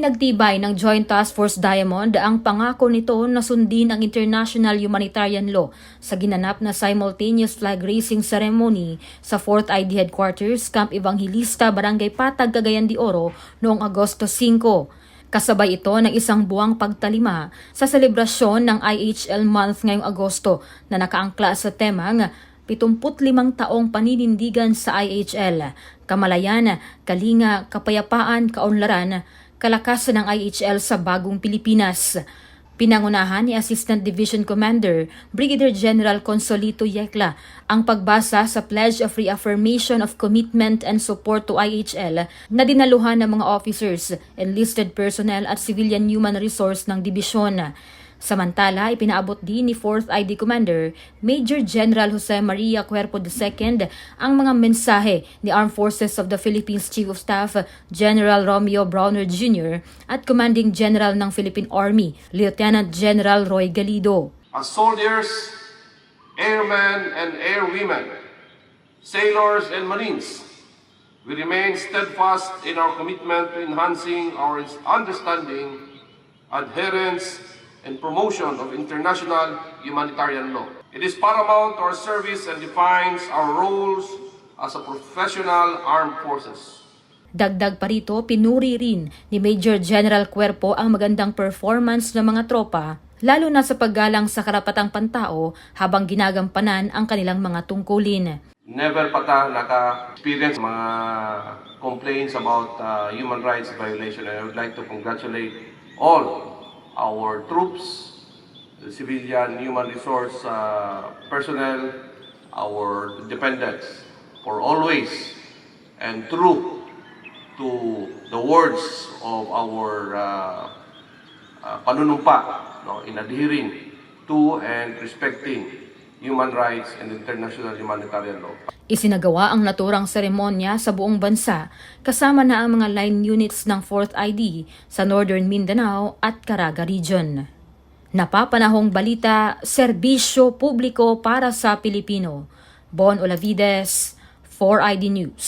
Muling pinagtibay ng Joint Task Force Diamond ang pangako nito na sundin ang international humanitarian law sa ginanap na simultaneous flag raising ceremony sa 4th ID Headquarters, Camp Evangelista, Barangay Patag, Cagayan de Oro noong Agosto 5. Kasabay ito ng isang buwang pagtalima sa selebrasyon ng IHL Month ngayong Agosto na nakaangkla sa temang 75 taong paninindigan sa IHL, kamalayan, kalinga, kapayapaan, kaunlaran, kalakasan ng IHL sa bagong Pilipinas. Pinangunahan ni Assistant Division Commander Brigadier General Consolito Yekla ang pagbasa sa Pledge of Reaffirmation of Commitment and Support to IHL na dinaluhan ng mga officers, enlisted personnel at civilian human resource ng dibisyon. Samantala, ipinaabot din ni 4th ID Commander Major General Jose Maria Cuerpo II ang mga mensahe ni Armed Forces of the Philippines Chief of Staff General Romeo Browner Jr. at Commanding General ng Philippine Army Lieutenant General Roy Galido. as soldiers, airmen and airwomen, sailors and marines, we remain steadfast in our commitment to enhancing our understanding, adherence, and promotion of international humanitarian law. It is paramount to our service and defines our roles as a professional armed forces. Dagdag pa rito, pinuri rin ni Major General Cuerpo ang magandang performance ng mga tropa, lalo na sa paggalang sa karapatang pantao habang ginagampanan ang kanilang mga tungkulin. Never pa ta naka-experience mga complaints about uh, human rights violation. And I would like to congratulate all our troops, the civilian human resource uh, personnel, our dependents, for always and true to the words of our uh, uh, panunumpa no, in adhering to and respecting human rights and international humanitarian law. Isinagawa ang naturang seremonya sa buong bansa kasama na ang mga line units ng 4th ID sa Northern Mindanao at Caraga Region. Napapanahong balita, serbisyo publiko para sa Pilipino. Bon Olavides, 4ID News.